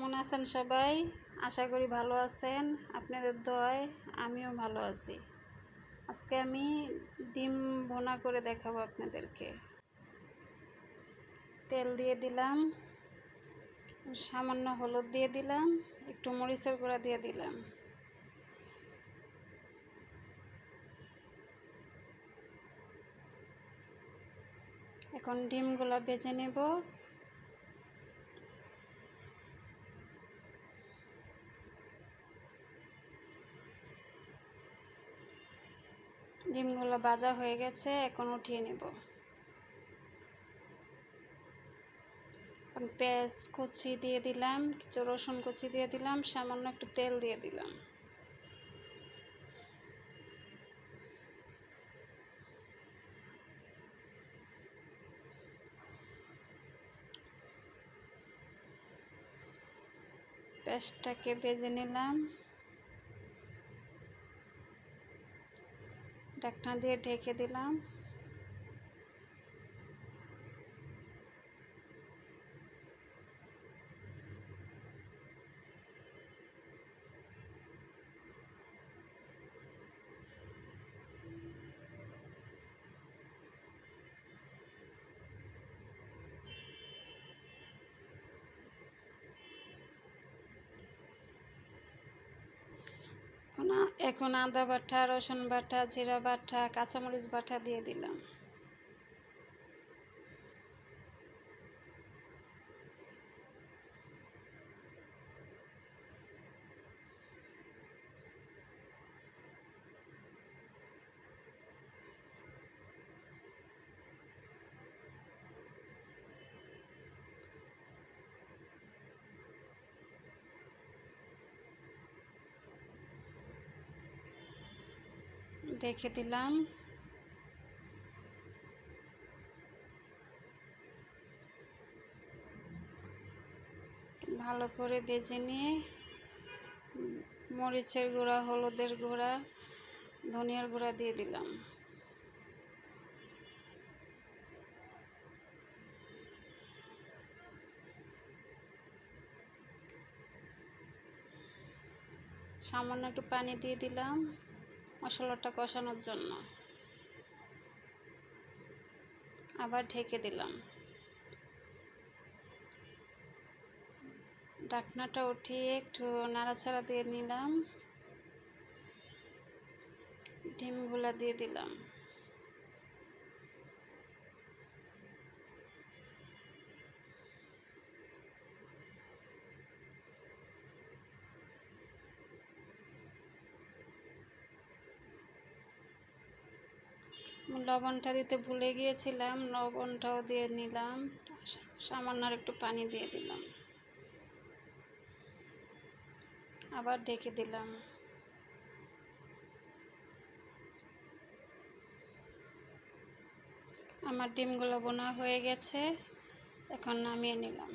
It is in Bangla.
কেমন আছেন সবাই? আশা করি ভালো আছেন। আপনাদের দয় আমিও ভালো আছি। আজকে আমি ডিম বোনা করে দেখাবো আপনাদেরকে। তেল দিয়ে দিলাম, সামান্য হলুদ দিয়ে দিলাম, একটু মরিচের গুঁড়া দিয়ে দিলাম। এখন ডিমগুলো বেজে নেব। ডিমগুলো ভাজা হয়ে গেছে, এখন উঠিয়ে নেব। পেঁয়াজ কুচি দিয়ে দিলাম, কিছু রসুন কুচি দিয়ে দিলাম, সামান্য একটু তেল দিয়ে দিলাম। পেঁয়াজটাকে বেজে নিলাম। ঢাকনা দিয়ে ঢেকে দিলাম এখন এখন আদা বাটা রসুন বাটা জিরা বাটা কাঁচামরিচ বাটা দিয়ে দিলাম। রেখে দিলাম। ভালো করে বেজে নিয়ে মরিচের গুঁড়া, হলুদের গুঁড়া, ধনিয়ার গুঁড়া দিয়ে দিলাম। সামান্য একটু পানি দিয়ে দিলাম। মশলাটা কষানোর জন্য। আবার ঢেকে দিলাম। ঢাকনাটা উঠিয়ে একটু নাড়াচাড়া দিয়ে নিলাম। ডিমগুলা দিয়ে দিলাম। লবণটা দিতে ভুলে গিয়েছিলাম, লবণটাও দিয়ে নিলাম, সামান্য একটু পানি দিয়ে দিলাম। আবার ঢেকে দিলাম। আমার ডিমগুলো বোনা হয়ে গেছে, এখন নামিয়ে নিলাম।